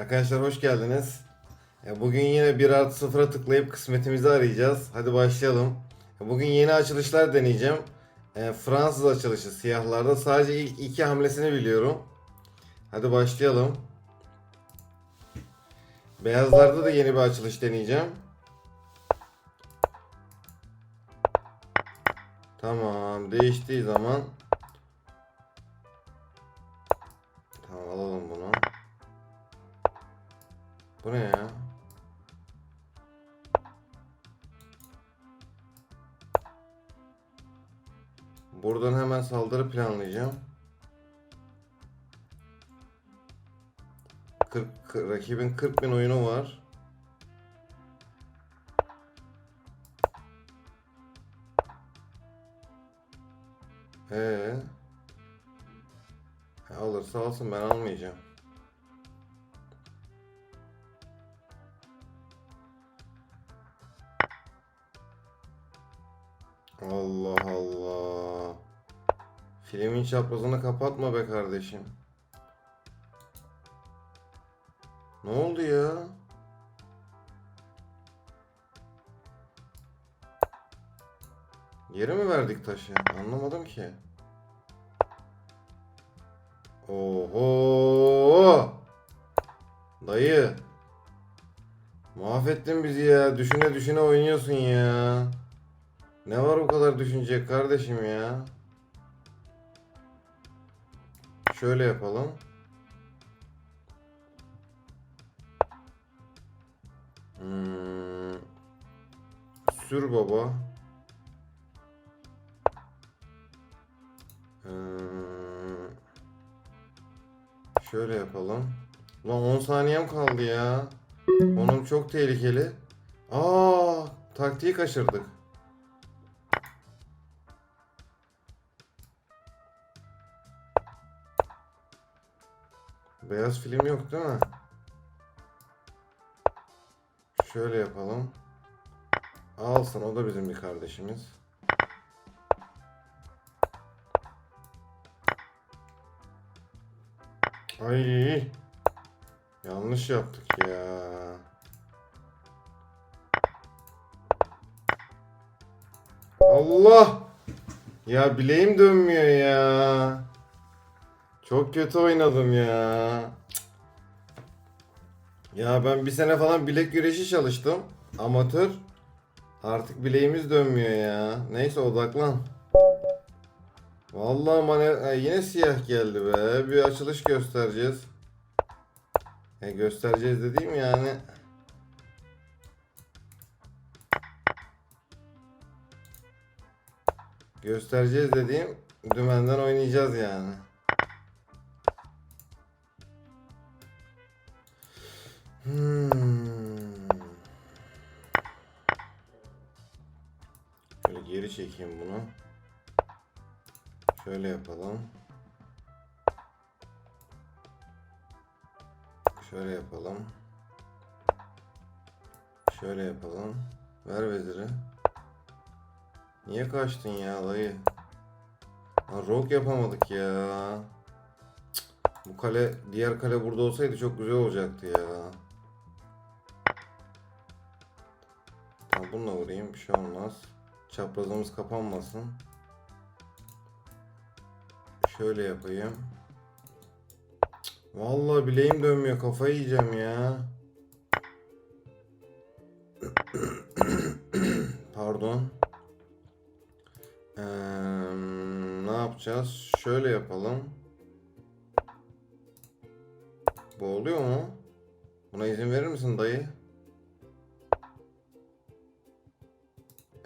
Arkadaşlar hoş geldiniz. Bugün yine 1 artı 0'a tıklayıp kısmetimizi arayacağız. Hadi başlayalım. Bugün yeni açılışlar deneyeceğim. E, Fransız açılışı siyahlarda. Sadece ilk iki hamlesini biliyorum. Hadi başlayalım. Beyazlarda da yeni bir açılış deneyeceğim. Tamam. Değiştiği zaman Bu ne ya? Buradan hemen saldırı planlayacağım. 40, kı- rakibin 40 bin oyunu var. Ee, alırsa alsın ben almayacağım. Allah Allah. Filmin çaprazını kapatma be kardeşim. Ne oldu ya? Yere mi verdik taşı? Anlamadım ki. Oho! Dayı. Mahvettin bizi ya. Düşüne düşüne oynuyorsun ya. Ne var o kadar düşünecek kardeşim ya? Şöyle yapalım. Hmm. Sür baba. Hmm. Şöyle yapalım. Lan 10 saniyem kaldı ya. Onun çok tehlikeli. Aa, taktiği kaçırdık. Beyaz film yok değil mi? Şöyle yapalım. Alsın o da bizim bir kardeşimiz. Ay. Yanlış yaptık ya. Allah! Ya bileğim dönmüyor ya. Çok kötü oynadım ya. Ya ben bir sene falan bilek güreşi çalıştım. Amatör. Artık bileğimiz dönmüyor ya. Neyse odaklan. Vallahi mane e, yine siyah geldi be. Bir açılış göstereceğiz. E, göstereceğiz dediğim yani. Göstereceğiz dediğim dümenden oynayacağız yani. Hmm. Şöyle geri çekeyim bunu. Şöyle yapalım. Şöyle yapalım. Şöyle yapalım. Ver veziri. Niye kaçtın ya dayı? Lan rock yapamadık ya. Cık, Bu kale, diğer kale burada olsaydı çok güzel olacaktı ya. Bununla vurayım bir şey olmaz. Çaprazımız kapanmasın. Şöyle yapayım. Vallahi bileğim dönmüyor kafayı yiyeceğim ya. Pardon. Eee, ne yapacağız? Şöyle yapalım. Bu oluyor mu? Buna izin verir misin dayı?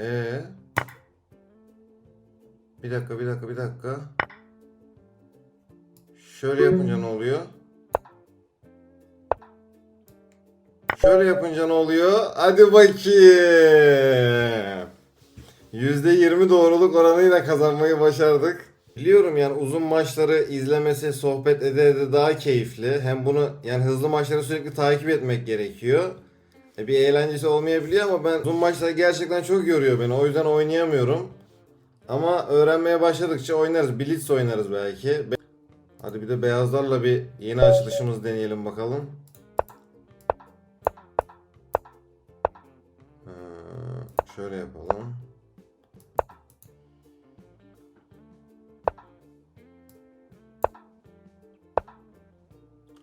Ee. Bir dakika, bir dakika, bir dakika. Şöyle yapınca ne oluyor? Şöyle yapınca ne oluyor? Hadi bakayım. %20 doğruluk oranıyla kazanmayı başardık. Biliyorum yani uzun maçları izlemesi, sohbet ede ede daha keyifli. Hem bunu yani hızlı maçları sürekli takip etmek gerekiyor e, bir eğlencesi olmayabiliyor ama ben uzun maçlar gerçekten çok yoruyor beni. O yüzden oynayamıyorum. Ama öğrenmeye başladıkça oynarız. Blitz oynarız belki. Hadi bir de beyazlarla bir yeni açılışımız deneyelim bakalım. Ha, şöyle yapalım.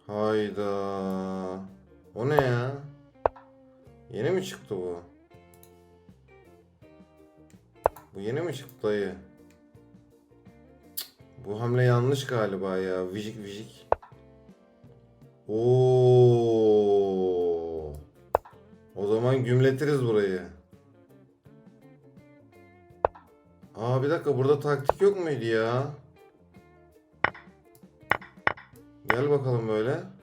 Hayda. O ne ya? Mi çıktı bu? Bu yeni mi çıktı dayı? Bu hamle yanlış galiba ya. Vijik vijik. Oo. O zaman gümletiriz burayı. Aa bir dakika burada taktik yok muydu ya? Gel bakalım böyle.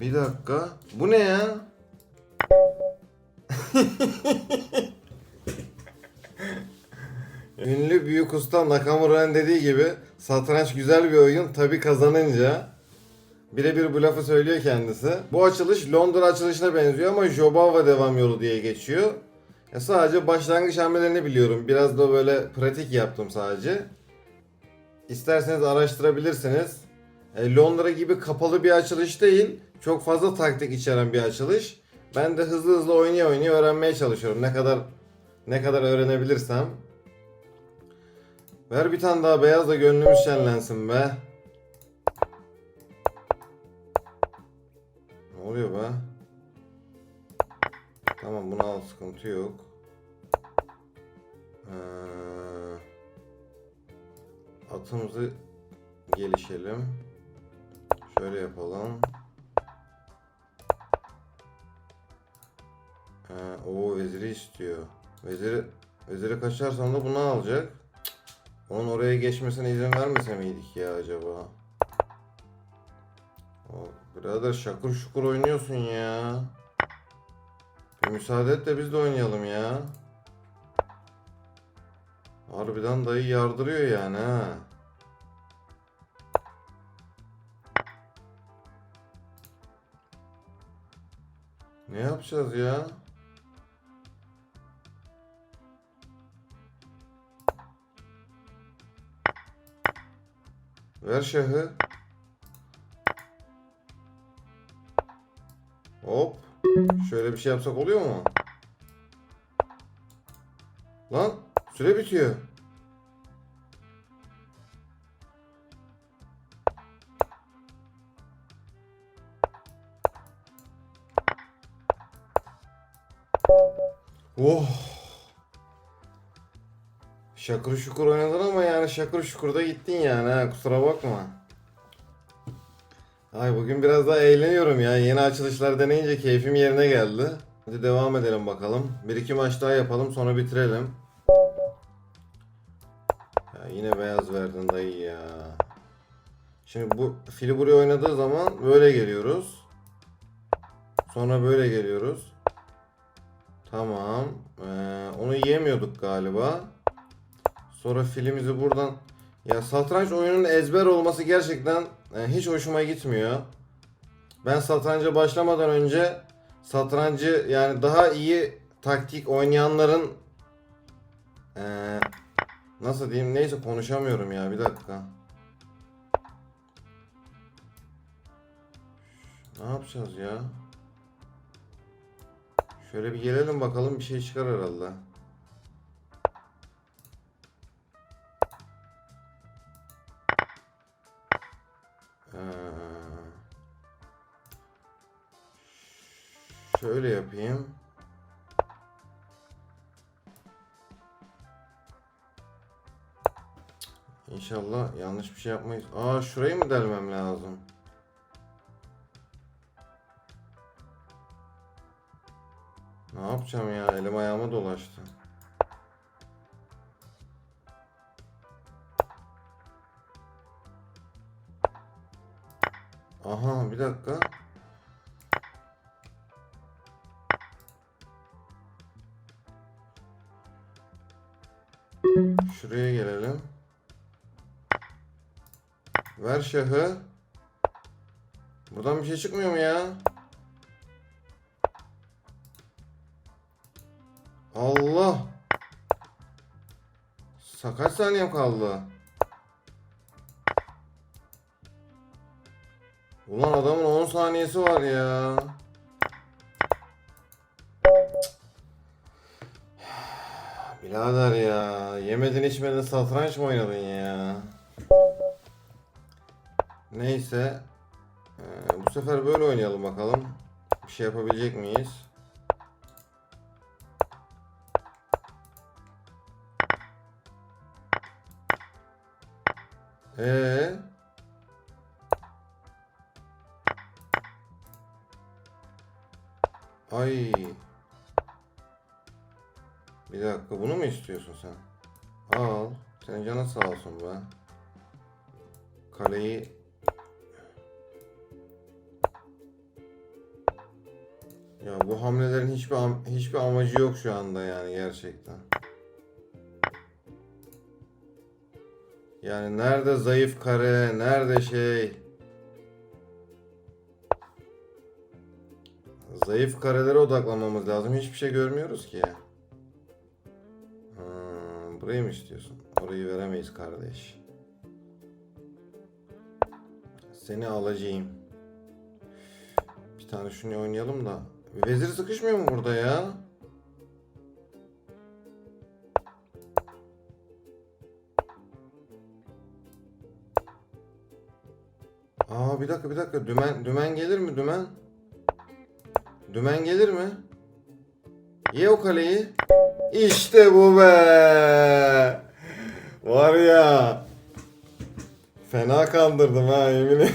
Bir dakika. Bu ne ya? Ünlü büyük usta Nakamura'nın dediği gibi satranç güzel bir oyun tabi kazanınca. Birebir bu lafı söylüyor kendisi. Bu açılış Londra açılışına benziyor ama Jobava devam yolu diye geçiyor. Ya sadece başlangıç hamlelerini biliyorum. Biraz da böyle pratik yaptım sadece. İsterseniz araştırabilirsiniz. E, Londra gibi kapalı bir açılış değil. Çok fazla taktik içeren bir açılış. Ben de hızlı hızlı oynaya oynaya öğrenmeye çalışıyorum. Ne kadar ne kadar öğrenebilirsem. Ver bir tane daha beyaz da gönlümüz şenlensin be. Ne oluyor be? Tamam bunu al sıkıntı yok. Ee, atımızı gelişelim. Şöyle yapalım. Ee, o veziri istiyor. Veziri veziri kaçarsam da bunu alacak. Cık, Onun oraya geçmesine izin vermese miydik ya acaba? Birader şakır şukur oynuyorsun ya. Bir müsaade et de biz de oynayalım ya. Harbiden dayı yardırıyor yani ha. Ne yapacağız ya? Ver şahı. Hop. Şöyle bir şey yapsak oluyor mu? Lan süre bitiyor. Şakır şukur oynadın ama yani şakır şukur da gittin yani ha kusura bakma. Ay bugün biraz daha eğleniyorum ya. Yeni açılışlar deneyince keyfim yerine geldi. Hadi devam edelim bakalım. Bir iki maç daha yapalım sonra bitirelim. Ya yine beyaz verdin dayı ya. Şimdi bu fili oynadığı zaman böyle geliyoruz. Sonra böyle geliyoruz. Tamam. Ee, onu yiyemiyorduk galiba. Sonra filimizi buradan... Ya satranç oyunun ezber olması gerçekten e, hiç hoşuma gitmiyor. Ben satranca başlamadan önce satrancı yani daha iyi taktik oynayanların e, nasıl diyeyim neyse konuşamıyorum ya bir dakika. Ne yapacağız ya? Şöyle bir gelelim bakalım bir şey çıkar herhalde. Şöyle yapayım. İnşallah yanlış bir şey yapmayız. Aa şurayı mı delmem lazım? Ne yapacağım ya? Elim ayağıma dolaştı. Aha bir dakika. Şuraya gelelim. Ver şahı. Buradan bir şey çıkmıyor mu ya? Allah. Sa kaç saniyem kaldı? Ulan adamın 10 saniyesi var ya. Birader ya yemedin içmedin satranç mı oynadın ya? Neyse. Ee, bu sefer böyle oynayalım bakalım. Bir şey yapabilecek miyiz? Ee? Ay. Bir dakika bunu mu istiyorsun sen? Al. Senin canın sağ olsun be. Kaleyi Ya bu hamlelerin hiçbir am- hiçbir amacı yok şu anda yani gerçekten. Yani nerede zayıf kare, nerede şey? Zayıf karelere odaklanmamız lazım. Hiçbir şey görmüyoruz ki. Ha, burayı mı istiyorsun? Orayı veremeyiz kardeş. Seni alacağım. Bir tane şunu oynayalım da. Vezir sıkışmıyor mu burada ya? Aa bir dakika bir dakika. Dümen dümen gelir mi dümen? Dümen gelir mi? Ye o kaleyi. İşte bu be. Var ya. Fena kandırdım ha yemin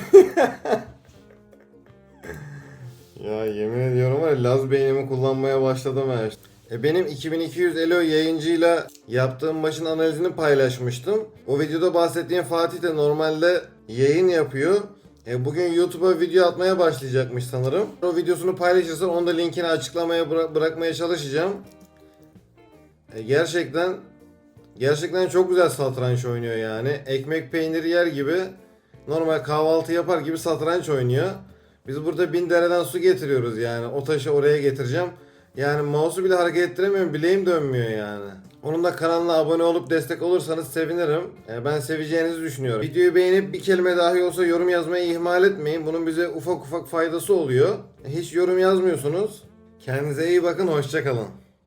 Ya yemin ediyorum var ya Laz beynimi kullanmaya başladım ha. E benim 2200 Elo yayıncıyla yaptığım maçın analizini paylaşmıştım. O videoda bahsettiğim Fatih de normalde yayın yapıyor. E bugün YouTube'a video atmaya başlayacakmış sanırım. O videosunu paylaşırsa onu da linkini açıklamaya bıra- bırakmaya çalışacağım. E gerçekten gerçekten çok güzel satranç oynuyor yani. Ekmek peyniri yer gibi normal kahvaltı yapar gibi satranç oynuyor. Biz burada bin dereden su getiriyoruz yani. O taşı oraya getireceğim. Yani mouse'u bile hareket ettiremiyorum. Bileğim dönmüyor yani. Onun da kanalına abone olup destek olursanız sevinirim. E, Ben seveceğinizi düşünüyorum. Videoyu beğenip bir kelime dahi olsa yorum yazmayı ihmal etmeyin. Bunun bize ufak ufak faydası oluyor. Hiç yorum yazmıyorsunuz. Kendinize iyi bakın. Hoşçakalın.